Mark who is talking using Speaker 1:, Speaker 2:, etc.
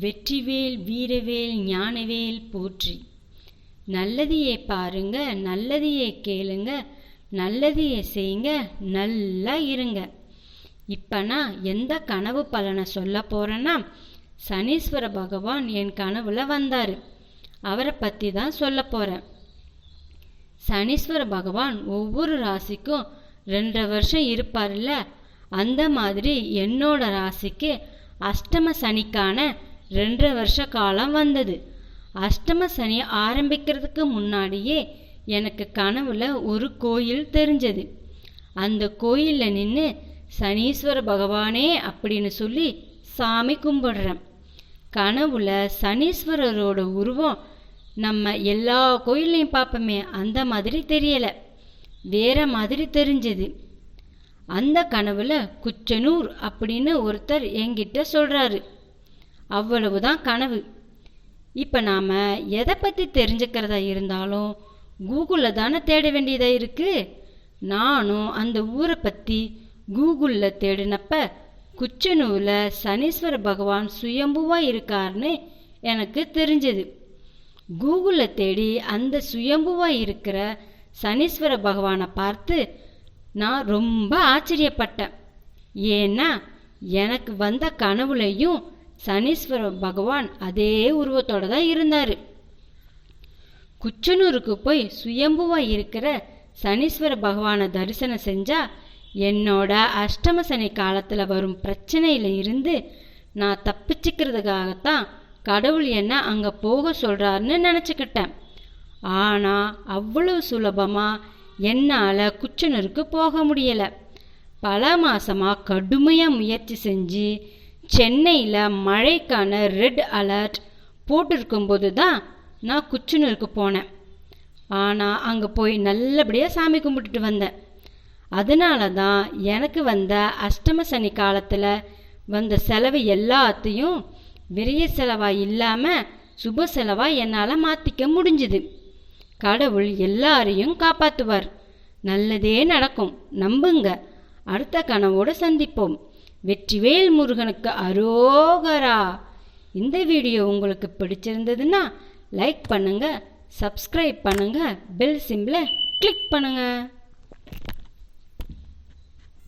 Speaker 1: வெற்றிவேல் வீரவேல் ஞானவேல் போற்றி. நல்லதையே பாருங்க நல்லதையே கேளுங்க நல்லதையே செய்யுங்க நல்லா இருங்க. இப்போ நான் எந்த கனவு பலனை சொல்ல போகிறேன்னா சனீஸ்வர பகவான் என் கனவுல வந்தார். அவரை பற்றி தான் சொல்ல போகிறேன் சனீஸ்வர பகவான் ஒவ்வொரு ராசிக்கும் ரெண்டரை வருஷம் இருப்பார்ல அந்த மாதிரி என்னோட ராசிக்கு அஷ்டம சனிக்கான ரெண்டரை வருஷ காலம் வந்தது. அஷ்டம சனி ஆரம்பிக்கிறதுக்கு முன்னாடியே எனக்கு கனவுல ஒரு கோயில் தெரிஞ்சது. அந்த கோயிலில் நின்று சனீஸ்வர பகவானே அப்படின்னு சொல்லி சாமி கும்பிடுறேன். கனவுல சனீஸ்வரரோட உருவம் நம்ம எல்லா கோயில்லையும் பார்ப்போமே அந்த மாதிரி தெரியல. வேற மாதிரி தெரிஞ்சது. அந்த கனவுல குச்சனூர் அப்படின்னு ஒருத்தர் என்கிட்ட சொல்றாரு. அவ்வளவுதான் கனவு. இப்போ நாம் எதை பற்றி தெரிஞ்சுக்கிறதா இருந்தாலும் கூகுளில் தானே தேட வேண்டியதாக இருக்குது நானும் அந்த ஊரை பற்றி கூகுளில் தேடினப்ப குச்சனூரில் சனீஸ்வர பகவான் சுயம்புவாக இருக்காருன்னு எனக்கு தெரிஞ்சது. கூகுளில் தேடி அந்த சுயம்புவாக இருக்கிற சனீஸ்வர பகவானை பார்த்து நான் ரொம்ப ஆச்சரியப்பட்டேன். ஏன்னா எனக்கு வந்த கனவுலையும் சனீஸ்வர பகவான் அதே உருவத்தோட தான் இருந்தார். குச்சனூருக்கு போய் சுயம்புவாக இருக்கிற சனீஸ்வர பகவானை தரிசனம் செஞ்சால் என்னோட அஷ்டம சனி காலத்தில் வரும் பிரச்சனையில் இருந்து நான் தப்பிச்சுக்கிறதுக்காகத்தான் கடவுள் என்ன அங்கே போக சொல்கிறாருன்னு நினச்சிக்கிட்டேன். ஆனால் அவ்வளவு சுலபமாக என்னால் குச்சனூருக்கு போக முடியலை. பல மாதமாக கடுமையாக முயற்சி செஞ்சு சென்னையில் மழைக்கான ரெட் அலர்ட் போட்டிருக்கும்போது தான் நான் குச்சனூருக்கு போனேன். ஆனால் அங்கே போய் நல்லபடியாக சாமி கும்பிட்டுட்டு வந்தேன். அதனால தான் எனக்கு வந்த அஷ்டம சனி காலத்தில் வந்த செலவு எல்லாத்தையும் விரைய செலவாக இல்லாமல் சுப செலவாக என்னால் மாற்றிக்க முடிஞ்சுது. கடவுள் எல்லாரையும் காப்பாற்றுவார் நல்லதே நடக்கும். நம்புங்க. அடுத்த கனவோடு சந்திப்போம். வெற்றிவேல் முருகனுக்கு அரோகரா. இந்த வீடியோ உங்களுக்கு பிடிச்சிருந்ததுன்னா லைக் பண்ணுங்கள் சப்ஸ்கிரைப் பண்ணுங்கள் பெல் சிம்பிளை கிளிக் பண்ணுங்கள்